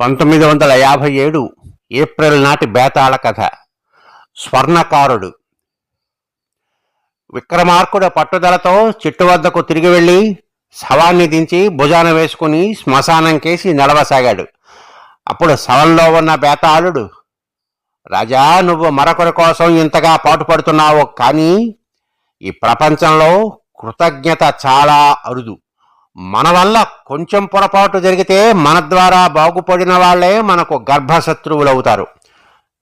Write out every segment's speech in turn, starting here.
పంతొమ్మిది వందల యాభై ఏడు ఏప్రిల్ నాటి బేతాళ కథ. స్వర్ణకారుడు. విక్రమార్కుడు పట్టుదలతో చెట్టు వద్దకు తిరిగి వెళ్ళి శవాన్ని దించి భుజాన వేసుకుని శ్మశానం కేసి నడవసాగాడు. అప్పుడు శవంలో ఉన్న బేతాళుడు రాజా నువ్వు మరొకరి కోసం ఇంతగా పాటుపడుతున్నావు కానీ ఈ ప్రపంచంలో కృతజ్ఞత చాలా అరుదు. మన వల్ల కొంచెం పొరపాటు జరిగితే మన ద్వారా బాగుపడిన వాళ్ళే మనకు గర్భశత్రువులు అవుతారు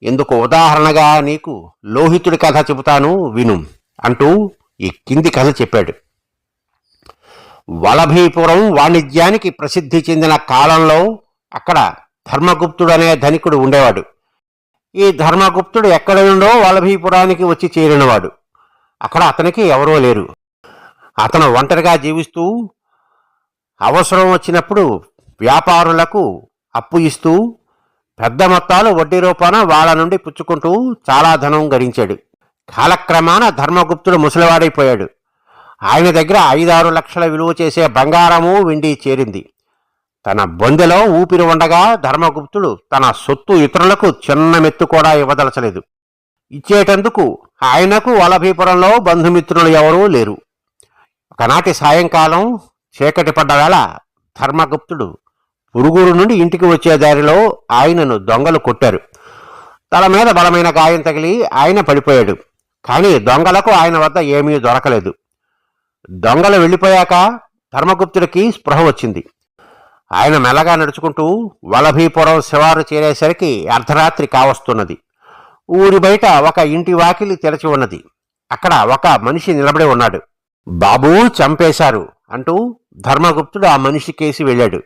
ఇందుకు ఉదాహరణగా నీకు లోహితుడి కథ చెబుతాను విను అంటూ ఈ కింది కథ చెప్పాడు. వలభీపురం వాణిజ్యానికి ప్రసిద్ధి చెందిన కాలంలో అక్కడ ధర్మగుప్తుడు అనే ధనికుడు ఉండేవాడు. ఈ ధర్మగుప్తుడు ఎక్కడ నుండో వలభీపురానికి వచ్చి చేరినవాడు. అక్కడ అతనికి ఎవరో లేరు. అతను ఒంటరిగా జీవిస్తూ అవసరం వచ్చినప్పుడు వ్యాపారులకు అప్పు ఇస్తూ పెద్ద మొత్తాలు వడ్డీ రూపాన వాళ్ళ నుండి పుచ్చుకుంటూ చాలా ధనం గడించాడు. కాలక్రమాన ధర్మగుప్తుడు ముసలివాడైపోయాడు. ఆయన దగ్గర ఐదారు లక్షల విలువ చేసే బంగారము వెండి చేరింది. తన బొందెలో ఊపిరి ఉండగా ధర్మగుప్తుడు తన సొత్తు ఇతరులకు చిన్న మెత్తు కూడా ఇవ్వదలచలేదు. ఇచ్చేటందుకు ఆయనకు వలభీపురంలో బంధుమిత్రులు ఎవరూ లేరు. ఒకనాటి సాయంకాలం చీకటి పడ్డవేళ ధర్మగుప్తుడు పురుగురు నుండి ఇంటికి వచ్చే దారిలో ఆయనను దొంగలు కొట్టారు. తల మీద బలమైన గాయం తగిలి ఆయన పడిపోయాడు. కానీ దొంగలకు ఆయన వద్ద ఏమీ దొరకలేదు. దొంగలు వెళ్ళిపోయాక ధర్మగుప్తుడికి స్పృహ వచ్చింది. ఆయన మెల్లగా నడుచుకుంటూ వలభీపురం శివారు చేరేసరికి అర్ధరాత్రి కావస్తున్నది. ఊరి బయట ఒక ఇంటి వాకిలి తెరచి ఉన్నది. అక్కడ ఒక మనిషి నిలబడి ఉన్నాడు. బాబూ చంపేశారు. అంటూ ధర్మగుప్తుడు ఆ మనిషి కేసి వెళ్ళాడు.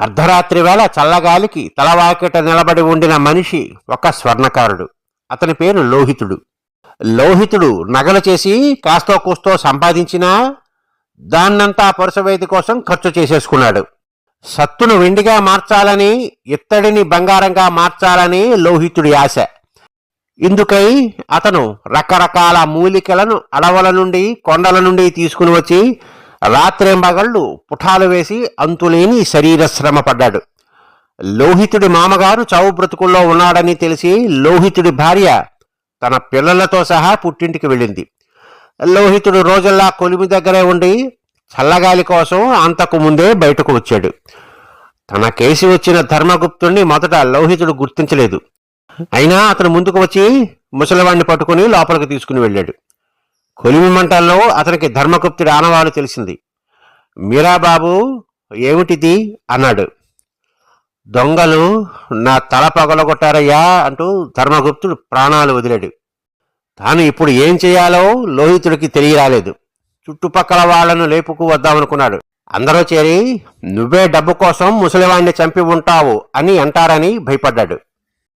అర్ధరాత్రి వేళ చల్లగాలికి తలవాకిట నిలబడి ఉండిన మనిషి ఒక స్వర్ణకారుడు. అతని పేరు లోహితుడు. లోహితుడు నగలు చేసి కాస్తో కూస్తో సంపాదించినా దాన్నంతా పరుసవేది కోసం ఖర్చు చేసేసుకున్నాడు. సత్తును వెండిగా మార్చాలని ఇత్తడిని బంగారంగా మార్చాలని లోహితుడి ఆశ. ఇందుకై అతను రకరకాల మూలికలను అడవుల నుండి కొండల నుండి తీసుకుని వచ్చి రాత్రింబగళ్ళు పుఠాలు వేసి అంతులేని శరీర శ్రమ పడ్డాడు. లోహితుడి మామగారు చావు బ్రతుకుల్లో ఉన్నాడని తెలిసి లోహితుడి భార్య తన పిల్లలతో సహా పుట్టింటికి వెళ్ళింది. లోహితుడు రోజుల్లా కొలిమి దగ్గరే ఉండి చల్లగాలి కోసం అంతకు ముందే బయటకు వచ్చాడు. తన కేసి వచ్చిన ధర్మగుప్తుణ్ణి మొదట లోహితుడు గుర్తించలేదు. అయినా అతను ముందుకు వచ్చి ముసలివాణ్ణి పట్టుకుని లోపలికి తీసుకుని వెళ్ళాడు. కొలిమి మంటల్లో అతనికి ధర్మగుప్తుడి ఆనవాలు తెలిసింది. మీరాబాబు ఏమిటిది? అన్నాడు. దొంగలు నా తల పగలగొట్టారయ్యా అంటూ ధర్మగుప్తుడు ప్రాణాలు వదిలాడు. తాను ఇప్పుడు ఏం చేయాలో లోహితుడికి తెలియరాలేదు. చుట్టుపక్కల వాళ్ళను లేపుకు వద్దామనుకున్నాడు. అందరూ చేరి నువ్వే డబ్బు కోసం ముసలివాణ్ణి చంపి ఉంటావు అని అంటారని భయపడ్డాడు.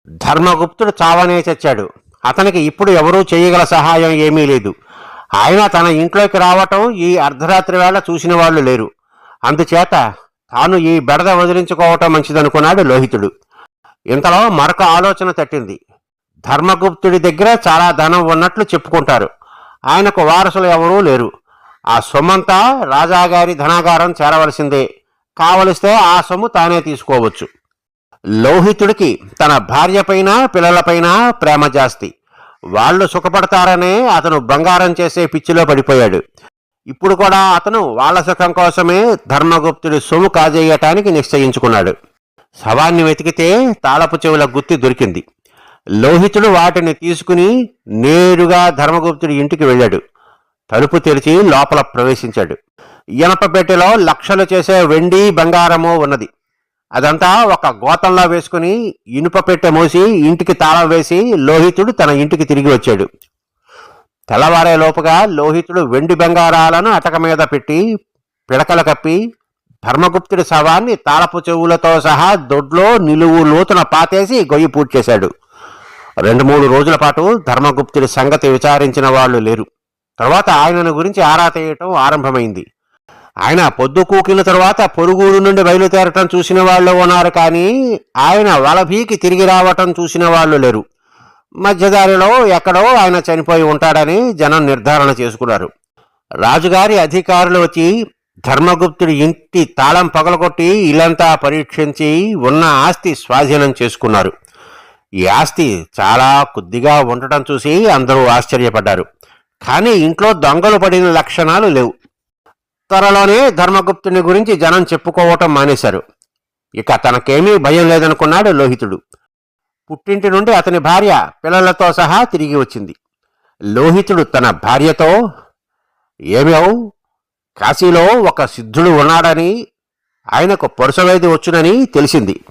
ధర్మగుప్తుడు చావనే చచ్చాడు. అతనికి ఇప్పుడు ఎవరూ చేయగల సహాయం ఏమీ లేదు. ఆయన తన ఇంట్లోకి రావటం ఈ అర్ధరాత్రి వేళ చూసిన వాళ్ళు లేరు. అందుచేత తాను ఈ బెడద వదిలించుకోవటం మంచిదనుకున్నాడు లోహితుడు. ఇంతలో మరొక ఆలోచన తట్టింది. ధర్మగుప్తుడి దగ్గర చాలా ధనం ఉన్నట్లు చెప్పుకుంటారు. ఆయనకు వారసులు ఎవరూ లేరు. ఆ సొమ్మంతా రాజాగారి ధనాగారం చేరవలసిందే. కావలిస్తే ఆ సొమ్ము తానే తీసుకోవచ్చు. లోహితుడికి తన భార్యపైన పిల్లలపైన ప్రేమ జాస్తి. వాళ్ళు సుఖపడతారనే అతను బంగారం చేసే పిచ్చిలో పడిపోయాడు. ఇప్పుడు కూడా అతను వాళ్ళ సుఖం కోసమే ధర్మగుప్తుడి సొమ్ము కాజేయటానికి నిశ్చయించుకున్నాడు. శవాన్ని వెతికితే తాళపు చెవుల గుత్తి దొరికింది. లోహితుడు వాటిని తీసుకుని నేరుగా ధర్మగుప్తుడి ఇంటికి వెళ్ళాడు. తలుపు తెరిచి లోపల ప్రవేశించాడు. ఇనప పెట్టెలో లక్షలు చేసే వెండి బంగారము ఉన్నది. అదంతా ఒక గోతంలో వేసుకుని ఇనుప పెట్టె మోసి ఇంటికి తాళం వేసి లోహితుడు తన ఇంటికి తిరిగి వచ్చాడు. తెల్లవారే లోపుగా లోహితుడు వెండి బంగారాలను అటక మీద పెట్టి పిడకలు కప్పి ధర్మగుప్తుడి శవాన్ని తాళపు చెవులతో సహా దొడ్లో నిలువు లోతున పాతేసి గొయ్యి పూడ్చేశాడు రెండు మూడు రోజుల పాటు ధర్మగుప్తుడి సంగతి విచారించిన వాళ్ళు లేరు. తర్వాత ఆయనను గురించి ఆరా తీయటం ఆరంభమైంది. ఆయన పొద్దు కూకిన తరువాత పొరుగురు నుండి బయలుదేరటం చూసిన వాళ్ళు ఉన్నారు కానీ ఆయన వలభీకి తిరిగి రావటం చూసిన వాళ్ళు లేరు. మధ్యదారిలో ఎక్కడో ఆయన చనిపోయి ఉంటాడని జనం నిర్ధారణ చేసుకున్నారు. రాజుగారి అధికారులు వచ్చి ధర్మగుప్తుడి ఇంటి తాళం పగలగొట్టి ఇల్లంతా పరీక్షించి ఉన్న ఆస్తి స్వాధీనం చేసుకున్నారు. ఈ ఆస్తి చాలా కొద్దిగా ఉండటం చూసి అందరూ ఆశ్చర్యపడ్డారు. కానీ ఇంట్లో దొంగలు పడిన లక్షణాలు లేవు. త్వరలోనే ధర్మగుప్తుని గురించి జనం చెప్పుకోవటం మానేశారు. ఇక తనకేమీ భయం లేదనుకున్నాడు లోహితుడు. పుట్టింటి నుండి అతని భార్య పిల్లలతో సహా తిరిగి వచ్చింది. లోహితుడు తన భార్యతో ఏమేవ్ కాశీలో ఒక సిద్ధుడు ఉన్నాడని ఆయనకు పొరుసవేది వచ్చునని తెలిసింది.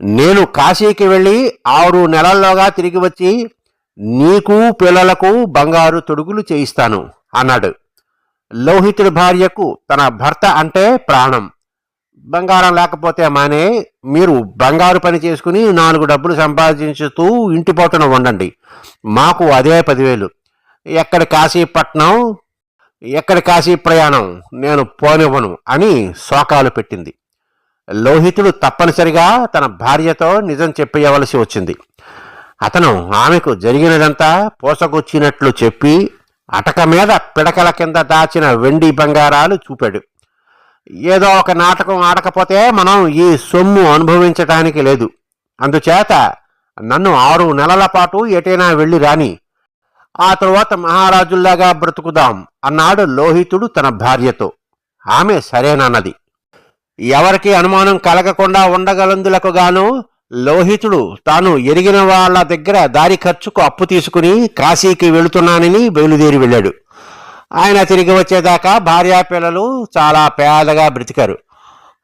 నేను కాశీకి వెళ్ళి ఆరు నెలల్లోగా తిరిగి వచ్చి నీకు పిల్లలకు బంగారు తొడుగులు చేయిస్తాను అన్నాడు. లోహితుడి భార్యకు తన భర్త అంటే ప్రాణం. బంగారం లేకపోతే మానే మీరు బంగారు పని చేసుకుని నాలుగు డబ్బులు సంపాదించుతూ ఇంటి పోతన ఉండండి. మాకు అదే పదివేలు. ఎక్కడి కాశీపట్నం ఎక్కడి కాశీ ప్రయాణం నేను పోనివ్వను అని శోకాలు పెట్టింది. లోహితుడు తప్పనిసరిగా తన భార్యతో నిజం చెప్పేయవలసి వచ్చింది. అతను ఆమెకు జరిగినదంతా పోసకొచ్చినట్లు చెప్పి అటక మీద పిడకల కింద దాచిన వెండి బంగారాలు చూపాడు. ఏదో ఒక నాటకం ఆడకపోతే మనం ఈ సొమ్ము అనుభవించటానికి లేదు. అందుచేత నన్ను ఆరు నెలల పాటు ఎటైనా వెళ్ళి రాని ఆ తరువాత మహారాజుల్లాగా బ్రతుకుదాం అన్నాడు లోహితుడు తన భార్యతో. ఆమె సరేనన్నది. ఎవరికి అనుమానం కలగకుండా ఉండగలందులకు గాను లోహితుడు తాను ఎరిగిన వాళ్ళ దగ్గర దారి ఖర్చుకు అప్పు తీసుకుని కాశీకి వెళుతున్నానని బయలుదేరి వెళ్ళాడు. ఆయన తిరిగి వచ్చేదాకా భార్యా పిల్లలు చాలా పేదగా బ్రతికారు.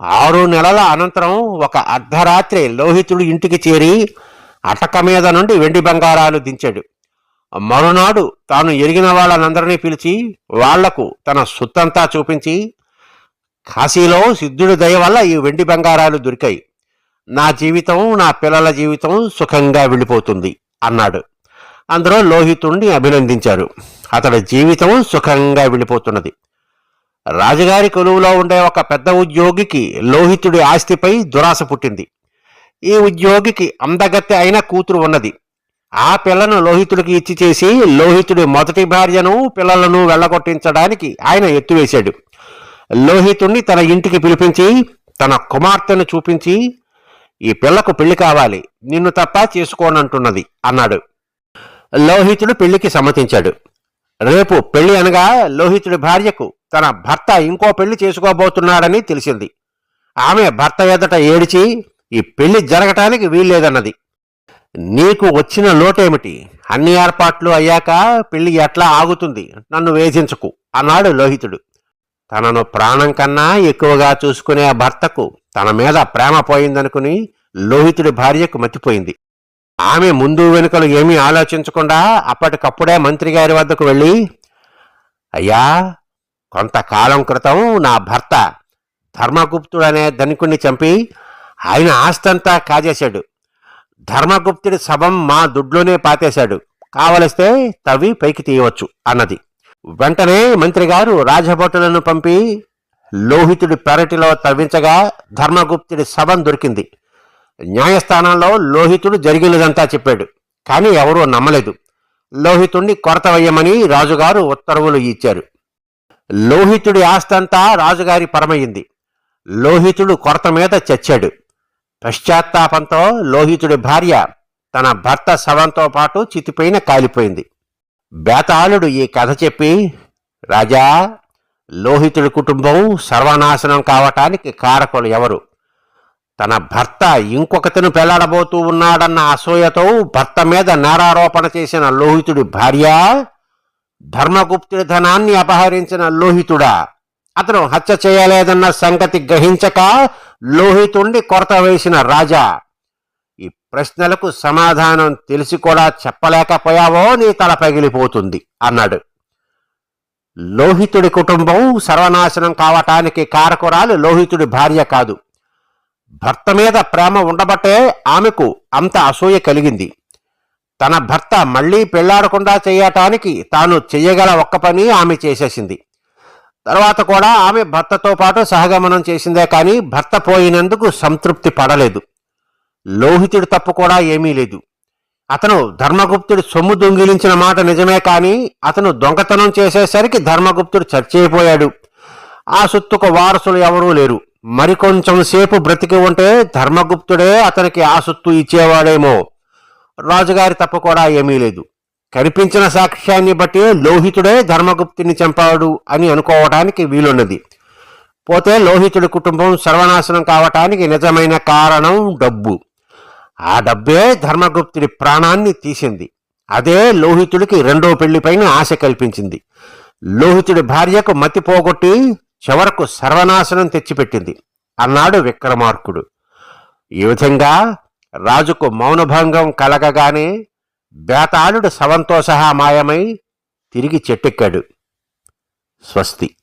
ఆరు నెలల అనంతరం ఒక అర్ధరాత్రి లోహితుడు ఇంటికి చేరి అటక మీద నుండి వెండి బంగారాలు దించాడు. మరునాడు తాను ఎరిగిన వాళ్ళనందరినీ పిలిచి వాళ్ళకు తన సుత్తంతా చూపించి కాశీలో సిద్ధుడి దయ వల్ల ఈ వెండి బంగారాలు దొరికాయి. నా జీవితం నా పిల్లల జీవితం సుఖంగా వెళ్ళిపోతుంది అన్నాడు. అందరూ లోహితుణ్ణి అభినందించారు. అతడి జీవితం సుఖంగా వెళ్ళిపోతున్నది. రాజుగారి కొలువులో ఉండే ఒక పెద్ద ఉద్యోగికి లోహితుడి ఆస్తిపై దురాశ పుట్టింది. ఈ ఉద్యోగికి అందగత్తె అయిన కూతురు ఉన్నది. ఆ పిల్లను లోహితుడికి ఇచ్చి చేసి లోహితుడి మొదటి భార్యను పిల్లలను వెళ్ళగొట్టించడానికి ఆయన ఎత్తువేశాడు. లోహితుణ్ణి తన ఇంటికి పిలిపించి తన కుమార్తెను చూపించి ఈ పిల్లకు పెళ్ళి కావాలి నిన్ను తప్ప చేసుకోనంటున్నది అన్నాడు. లోహితుడు పెళ్ళికి సమ్మతించాడు. రేపు పెళ్ళి అనగా లోహితుడి భార్యకు తన భర్త ఇంకో పెళ్ళి చేసుకోబోతున్నాడని తెలిసింది. ఆమె భర్త ఎదుట ఏడిచి ఈ పెళ్ళి జరగటానికి వీల్లేదన్నది. నీకు వచ్చిన లోటేమిటి? అన్ని ఏర్పాట్లు అయ్యాక పెళ్ళి ఎట్లా ఆగుతుంది? నన్ను వేధించకు అన్నాడు లోహితుడు. తనను ప్రాణం కన్నా ఎక్కువగా చూసుకునే ఆ భర్తకు తన మీద ప్రేమ పోయిందనుకుని లోహితుడి భార్యకు మతిపోయింది. ఆమె ముందు వెనుకలు ఏమీ ఆలోచించకుండా అప్పటికప్పుడే మంత్రి గారి వద్దకు వెళ్ళి అయ్యా కొంతకాలం క్రితం నా భర్త ధర్మగుప్తుడనే ధనికుణ్ణి చంపి ఆయన ఆస్తంతా కాజేశాడు. ధర్మగుప్తుడి శవం మా దుడ్లోనే పాతేశాడు. కావలిస్తే తవ్వి పైకి తీయవచ్చు అన్నది. వెంటనే మంత్రి గారు రాజభటులను పంపి లోహితుడి పెరటిలో తవ్వించగా ధర్మగుప్తుడి శవం దొరికింది. న్యాయస్థానంలో లోహితుడు జరిగినదంతా చెప్పాడు కానీ ఎవరూ నమ్మలేదు. లోహితుణ్ణి కొరత వేయమని రాజుగారు ఉత్తర్వులు ఇచ్చారు. లోహితుడి ఆస్తంతా రాజుగారి పరమయ్యింది లోహితుడు కొరత మీద చచ్చాడు. పశ్చాత్తాపంతో లోహితుడి భార్య తన భర్త శవంతో పాటు చితిపైన కాలిపోయింది. బేతాళుడు ఈ కథ చెప్పి రాజా లోహితుడి కుటుంబం సర్వనాశనం కావటానికి కారకులు ఎవరు? తన భర్త ఇంకొకతను పెళ్ళాడబోతూ ఉన్నాడన్న అసూయతో భర్త మీద నేరారోపణ చేసిన లోహితుడి భార్య ధర్మగుప్తుడి ధనాన్ని అపహరించిన లోహితుడా? అతను హత్య చేయలేదన్న సంగతి గ్రహించక లోహితుణ్ణి కొరత వేసిన రాజా ప్రశ్నలకు సమాధానం తెలిసి కూడా చెప్పలేకపోయావో నీ తల పగిలిపోతుంది అన్నాడు. లోహితుడి కుటుంబం సర్వనాశనం కావటానికి కారకురాలు లోహితుడి భార్య కాదు. భర్త మీద ప్రేమ ఉండబట్టే ఆమెకు అంత అసూయ కలిగింది. తన భర్త మళ్ళీ పెళ్ళాడకుండా చేయటానికి తాను చెయ్యగల ఒక్క పని ఆమె చేసేసింది. తర్వాత కూడా ఆమె భర్తతో పాటు సహగమనం చేసిందే కానీ భర్త పోయినందుకు సంతృప్తి పడలేదు. లోహితుడు తప్పు కూడా ఏమీ లేదు. అతను ధర్మగుప్తుడు సొమ్ము దొంగిలించిన మాట నిజమే కానీ అతను దొంగతనం చేసేసరికి ధర్మగుప్తుడు చచ్చిపోయాడు. ఆ సొత్తుకు వారసులు ఎవరూ లేరు. మరికొంచెం సేపు బ్రతికి ఉంటే ధర్మగుప్తుడే అతనికి ఆ సొత్తు ఇచ్చేవాడేమో. రాజుగారి తప్పు కూడా ఏమీ లేదు. కనిపించిన సాక్ష్యాన్ని బట్టి లోహితుడే ధర్మగుప్తుని చంపాడు అని అనుకోవటానికి వీలున్నది. పోతే లోహితుడి కుటుంబం సర్వనాశనం కావటానికి నిజమైన కారణం డబ్బు. ఆ డబ్బే ధర్మగుప్తుడి ప్రాణాన్ని తీసింది. అదే లోహితుడికి రెండో పెళ్ళిపైన ఆశ కల్పించింది. లోహితుడి భార్యకు మతి పోగొట్టి చివరకు సర్వనాశనం తెచ్చిపెట్టింది. అన్నాడు విక్రమార్కుడు. ఈ విధంగా రాజుకు మౌనభంగం కలగగానే బేతాళుడు శవంతో సహా మాయమై తిరిగి చెట్టెక్కాడు. స్వస్తి.